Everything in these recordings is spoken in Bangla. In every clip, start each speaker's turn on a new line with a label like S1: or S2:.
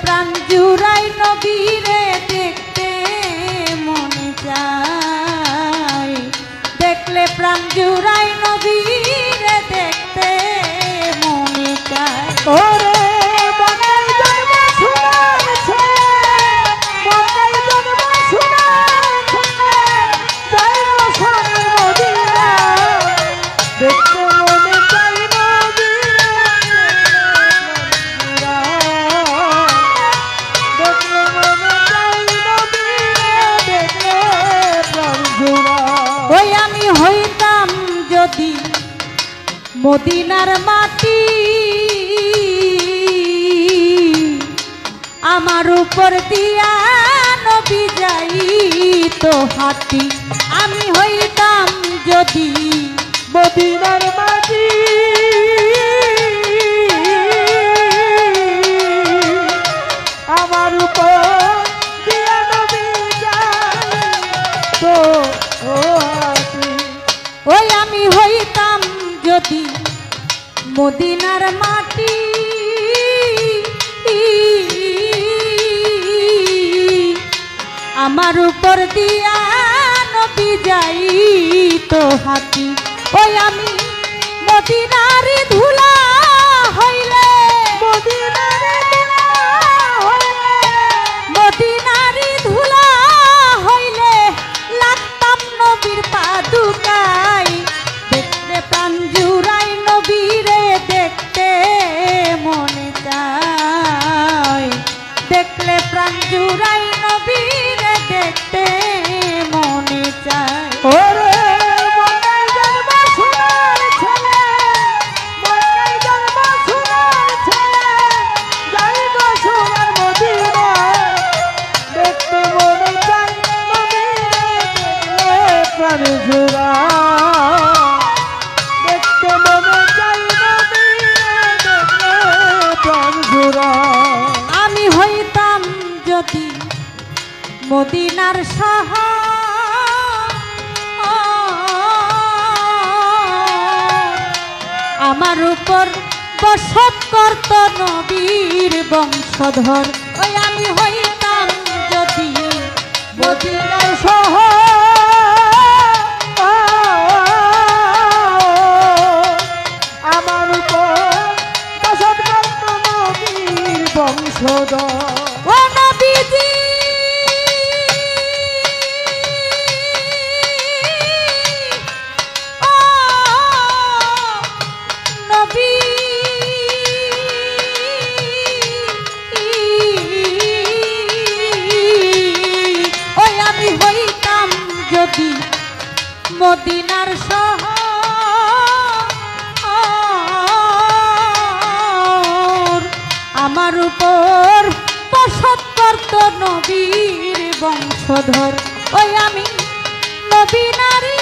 S1: প্রাণ জুড়াই নবীরে দেখতে মনে যায়। দেখলে প্রাণ জুড়াই নবীরে দেখতে মনে চায়
S2: ওরে মনাই
S1: মদিনার মাটি আমার উপর দিয়া নবী যাই তো হাতি আমি হইতাম যদি
S2: মদিনার মাটি। আমার উপর
S1: মদিনার মাটি। আমার উপর দিয়া যাই তো হাতি। ওই আমি মদিনারি ধুলা
S2: জোড়া দেখতে মনে
S1: আমি হইতাম যদি মদিনার সাহ। আমার উপর বসত করত নবীর বংশধর। মদিনার শহর। আমার উপর নবীর বংশধর। ওই আমি নবীনারী বাতাস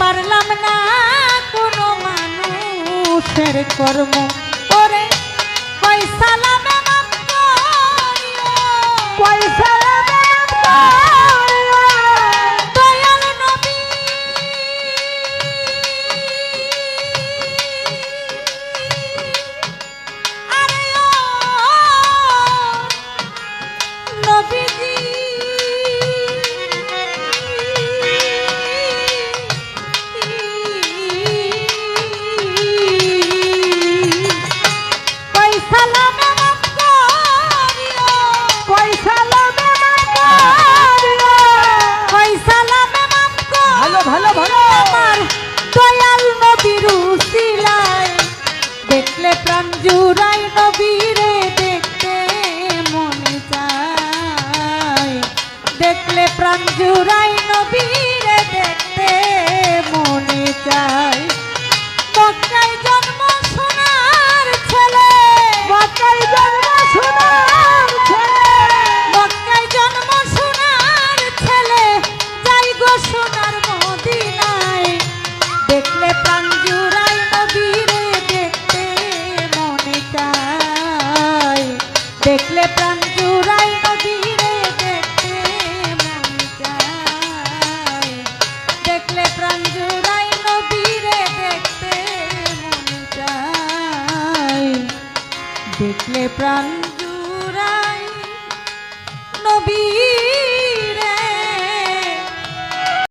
S1: পারলাম না
S2: কোনো মানুষের কর্ম
S1: করে। পয়সা লাভ পয়সা লাভ জুড়াই নবীরে দেখতে মনে চায়। দেখতে মনে চায় দেখলে প্রাণ